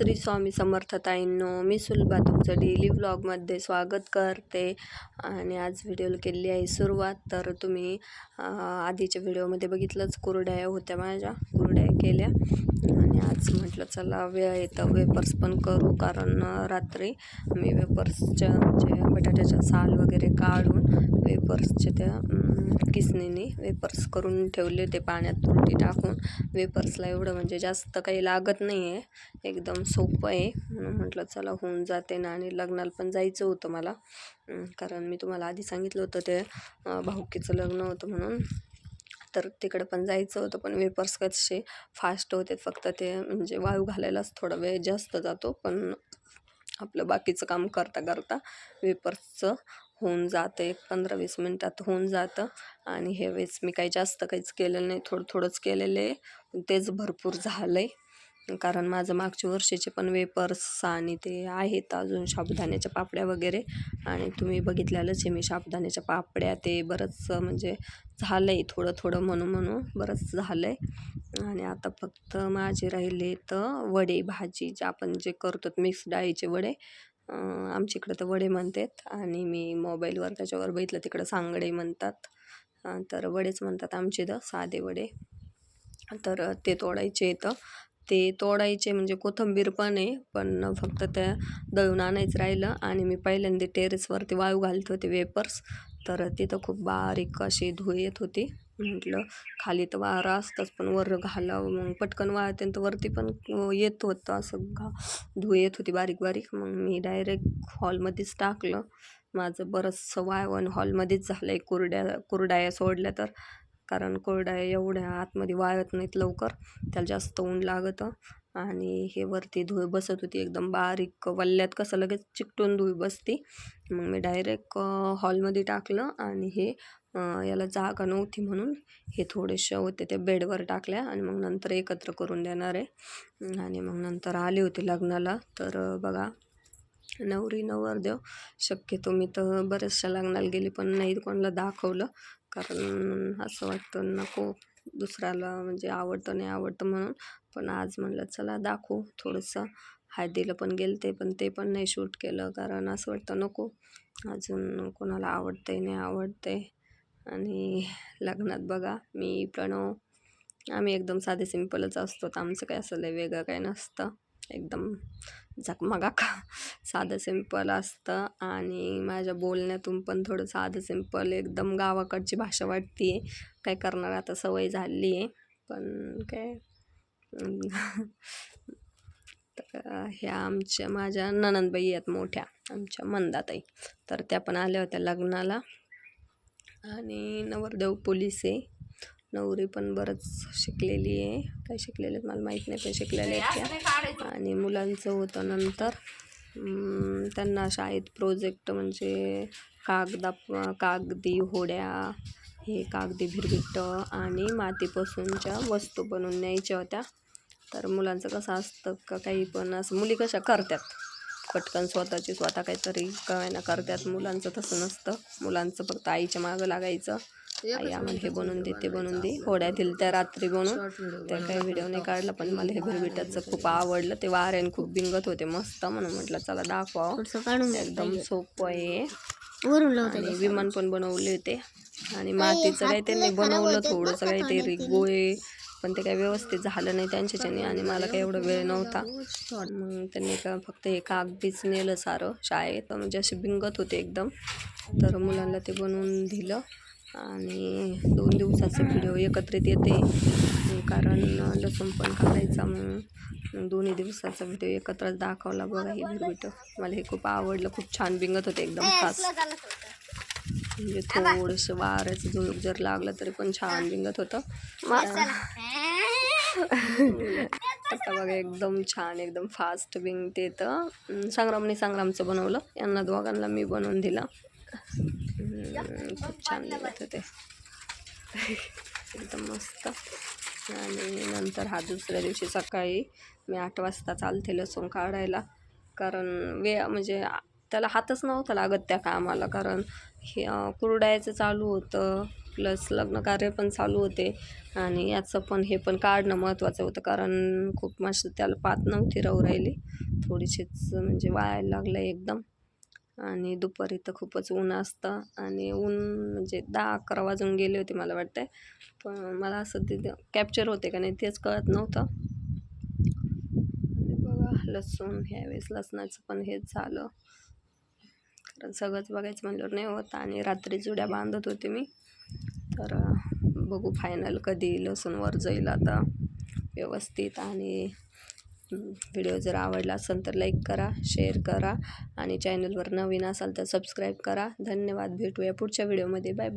श्री स्वामी समर्थताईंनो मी सुलभा तुमचं डेली व्लॉगमध्ये स्वागत करते. आणि आज व्हिडिओला केलेली आहे सुरुवात. तर तुम्ही आधीच्या व्हिडिओमध्ये बघितलंच कुरड्या होत्या माझ्या कुरड्या केल्या. आणि आज म्हटलं चला वेळ येतं वेपर्स पण करू. कारण रात्री मी वेपर्सच्या म्हणजे बटाट्याच्या साल वगैरे काढून वेपर्सच्या त्या किसनीने वेपर्स करून ठेवले होते पाण्यात तुरटी टाकून. वेपर्सला एवढं म्हणजे जास्त काही लागत नाही आहे एकदम सोपं आहे. म्हणून म्हटलं चला होऊन जाते ना. आणि लग्नाला पण जायचं होतं मला. कारण मी तुम्हाला आधी सांगितलं होतं ते भाऊकीचं लग्न होतं म्हणून. तर तिकडं पण जायचं होतं पण वेपर्स कसे फास्ट होते फक्त ते म्हणजे वायू घालायलाच थोडा वेळ जास्त जातो. पण आपलं बाकीचं काम करता करता वेपर्सचं होऊन जातं. एक पंधरा वीस मिनटात होऊन जातं. आणि हे वेळेस मी काही जास्त काहीच केलेलं नाही. थोडं थोडंच केलेलं. आहे तेच भरपूर झालं आहे कारण माझं मागच्या वर्षीचे पण वेपर्स आणि ते आहेत अजून साबुदाण्याच्या पापड्या वगैरे. आणि तुम्ही बघितलेलंच आहे मी साबुदाण्याच्या पापड्या. ते बरंच म्हणजे झालं आहे थोडं थोडं म्हणू म्हणू बरंच झालं आहे आणि आता फक्त माझे राहिले तर वडे भाजी जे आपण जे करतो मिक्स डाळीचे वडे. आमच्या इकडं तर वडे म्हणतात आणि मी मोबाईलवर त्याच्यावर बघितलं तिकडं सांगडे म्हणतात. तर वडेच म्हणतात आमचे इथं साधे वडे. तर ते तोडायचे येतं ते तोडायचे म्हणजे कोथिंबीर पण आहे पण फक्त त्या दळून आणायचं राहिलं. आणि मी पहिल्यांदा टेरेसवरती वाळू घालत होते वेपर्स. तर तिथं खूप बारीक अशी धूळ येत होती. म्हटलं खाली तर वारा असतंच पण वर घालावं. मग पटकन वाळते तर वरती पण येत होतं असं घा धूळ येत होती बारीक बारीक. मग मी डायरेक्ट हॉलमध्येच टाकलं. माझं बरंचसं वाळवण हॉलमध्येच झालं आहे कुरड्या कुरडाया सोडल्या तर. कारण कोरड्या एवढ्या आतमध्ये वाळत नाहीत लवकर. त्याला जास्त ऊन लागतं. आणि हे वरती धूळ बसत होती. एकदम बारीक वल्ल्यात कसं लगेच चिकटून धूळ बसती. मग मी डायरेक्ट हॉलमध्ये टाकलं. आणि हे याला जागा नव्हती म्हणून हे थोडेसे होते ते बेडवर टाकल्या. आणि मग नंतर एकत्र करून देणार आहे. आणि मग नंतर आले होते लग्नाला. तर बघा नवरी नवरदेव शक्यतो मी तर बऱ्याचशा लग्नाला गेली पण नाही कोणाला दाखवलं. कारण असं वाटतं नको दुसऱ्याला म्हणजे आवडतं नाही आवडतं म्हणून. पण आज म्हणलं चला दाखवू. थोडंसं हळदीला पण गेलते पण ते पण नाही शूट केलं. कारण असं वाटतं नको. अजून कोणाला आवडते नाही आवडते आणि लग्नात बघा मी प्रणव आम्ही एकदम साधे सिंपलच असतो. तर आमचं काय असं लय वेगळं काही नसतं. एकदम झकमगाक साधं सिंपल असतं आणि माझ्या बोलण्यातून पण थोडं साधं सिंपल एकदम गावाकडची भाषा वाटते काय करणार आता सवय झाली आहे पण काय? तर ह्या आमच्या माझ्या ननंदबाई आहेत मोठ्या आमच्या मंदाताई. तर त्या पण आल्या होत्या लग्नाला. आणि नवरदेव पोलीस आहे. नवरी पण बरंच शिकलेली आहे. काय शिकलेले मला माहीत नाही पण शिकलेले आहेत त्या. आणि मुलांचं होतं नंतर त्यांना शाळेत प्रोजेक्ट म्हणजे कागदा कागदी होड्या हे कागदी भिरभिट्ट आणि मातीपासूनच्या वस्तू बनवून न्यायच्या होत्या. तर मुलांचं कसं असतं का काही पण असं मुली कशा करतात? पटकन स्वतःची स्वतः काहीतरी कळायला करतात. मुलांचं तसं नसतं. मुलांचं फक्त आईच्या मागं लागायचं. आई आम्हाला हे बनवून दे ते बनवून दे. होड्या दिल त्या रात्री बनवून. त्या काही व्हिडिओ नाही काढला पण मला हे भिरभिटाचं खूप आवडलं. ते वाऱ्याने खूप बिंगत होते मस्त म्हणून म्हटलं चला दाखवा काढून एकदम सोपं आहे. वरून आणि विमान पण बनवले होते. आणि मातीचं काही त्यांनी बनवलं थोडंसं काहीतरी गोळे पण ते काही व्यवस्थित झालं नाही त्यांच्याच्याने आणि मला काही एवढं वेळ नव्हता. मग त्यांनी का फक्त हे कागदीच नेलं सारं शाळेत. म्हणजे असे बिंगत होते एकदम. तर मुलांना ते बनवून दिलं. आणि दोन दिवसाचे व्हिडिओ एकत्रित येते. कारण लसूण पण काढायचा मग दोन्ही दिवसाचा व्हिडिओ एकत्रच दाखवला बघा हे भिरभिट मला हे खूप आवडलं. खूप छान बिंगत होते एकदम फास्ट म्हणजे थोडंसं वाऱ्याचं झुळूक जर लागलं तरी पण छान बिंगत होतं. आता बघा एकदम छान एकदम फास्ट बिंगते तर संग्रामने संग्रामचं बनवलं. यांना दोघांना मी बनवून दिलं. खूप छान बिंगत होते एकदम मस्त. आणि नंतर हा दुसऱ्या दिवशी सकाळी मी आठ वाजता चालते लसूण काढायला. कारण वे म्हणजे त्याला हातच नव्हता लागत त्या कामाला. कारण हे कुरडायचं चालू होतं प्लस लग्न कार्य पण चालू होते. आणि याचं पण हे पण काढणं महत्त्वाचं होतं. कारण खूप मस्त त्याला पात नव्हती राहू राहिली. थोडीशीच म्हणजे वाळायला लागलं एकदम. आणि दुपारी तर खूपच ऊन असतं. आणि ऊन म्हणजे दहा अकरा वाजून गेले होते मला वाटतं पण मला असं तिथं कॅप्चर होते का नाही तेच कळत नव्हतं. आणि बघा लसूण ह्यावेळेस लसणाचं पण हेच झालं. कारण सगळंच बघायचं म्हणल्यावर नाही होत. आणि रात्री जुड्या बांधत होते मी. तर बघू फायनल कधी लसूण वर जाईल आता व्यवस्थित. आणि व्हिडिओ जर आवडला असेल तर लाईक करा शेअर करा आणि चॅनलवर नवीन असाल तर सबस्क्राईब करा. धन्यवाद. भेटूया पुढच्या व्हिडिओमध्ये. Bye bye.